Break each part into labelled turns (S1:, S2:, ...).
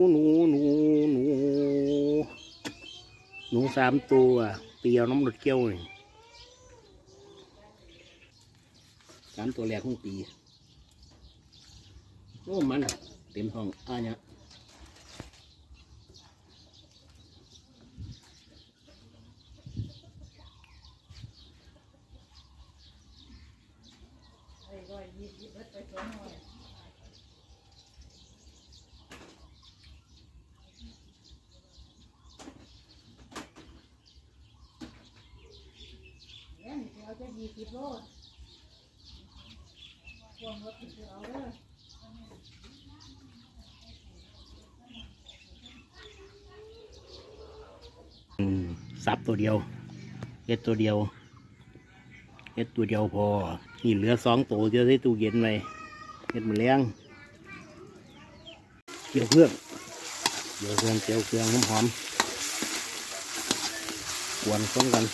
S1: หนูหนูหนูหนูสามตัวเตียวน้ำรถเกี้ยวนี่สามตัวแรกของปีโอ้มันเต็มท้องอะเนี่ย
S2: เนี่ยเอาจะ ยี่สิบโลพวงรถถึงเอาเด้อ
S1: อืมสับตัวเดียวเฮ็ดตัวเดียวเฮ็ดตัวเดียวพอนี่เหลือสองตัวจะได้ตู้เย็นไว้เฮ็ดมือเลี้ยงเกี่ยวเครื่องเกี่ยวเครื่องเกี่ยวเครื่องหอมๆกวนคนกัน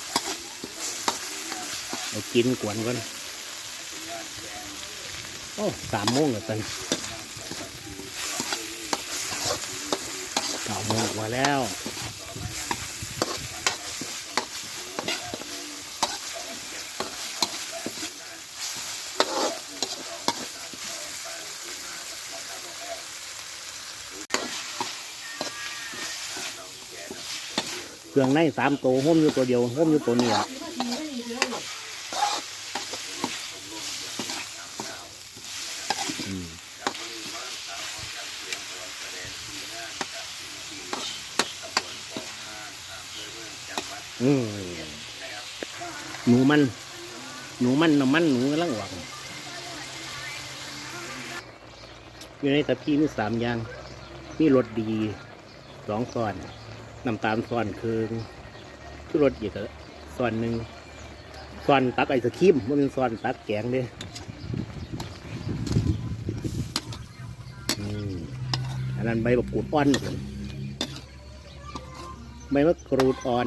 S1: เอากินกวนกันโอ้สามโมงแล้วตันเก้าโมงกว่าแล้วเครื่องในสามตัวห้มอยู่ตัวเดียวห้มอยู่ตัวนี้ อืมหนูมัน หนูมันน้ำมันหนูกำลังหวังอยู่ในตะพี่มีสามอย่างมีรสดีสองซ้อนน้ำตาลซ้อนคืองชุรสอีกอะซ้อนหนึ่งซ้อนตักไอศครีมมันเป็นซ้อนตักแกงเด้อันนั้นใบมะกรูดอ่อนใบมะกรูดอ่อน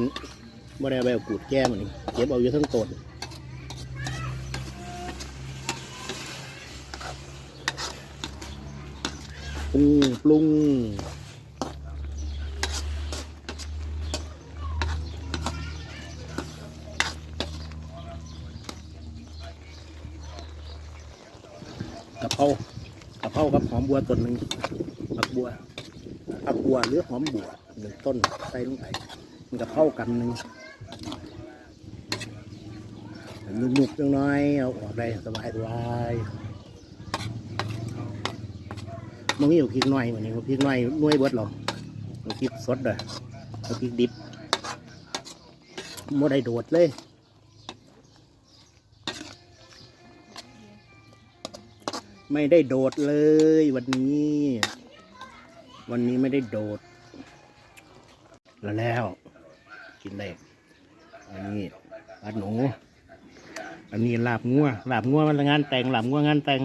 S1: ไม่ได้เอากรูดแก้มันเก็บเอาอยู่ทั้งต้นปรุงปรุงกะเพรากะเพรากับหอมบัวต้นหนึ่งผักบัวผักบัวหรือหอมบัวหนึ่งต้นใส่ลงไปมันกะเพรากันหนึ่ง นุกๆจังน้อยเอาออกได้สบายสบายมันมีอยู่พริกน่อยเหมือนนี้พริกน่อยน่วยเบิดหรอเอาพริกสดเลยเอาพริกดิบไม่ได้โดดเลยไม่ได้โดดเลยวันนี้ วันนี้ไม่ได้โดด แล้วแล้ว กินได้อันนี้ปลาหนู อันนี้ลาบงัวลาบงัวมันงานแต่งลาบงัวงานแต่ง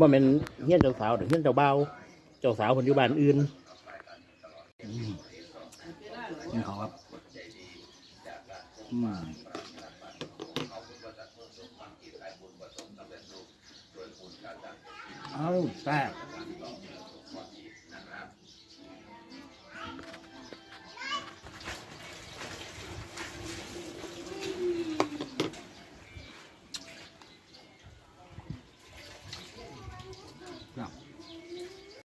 S1: บ่เป็นเฮี้ยนเจ้าสาวหรือเฮี้ยนเจ้าเบาวเจ้าสาวคนอยู่บ้านอื่นอืมนี่เขาครับอืมเอาแซ่บครับ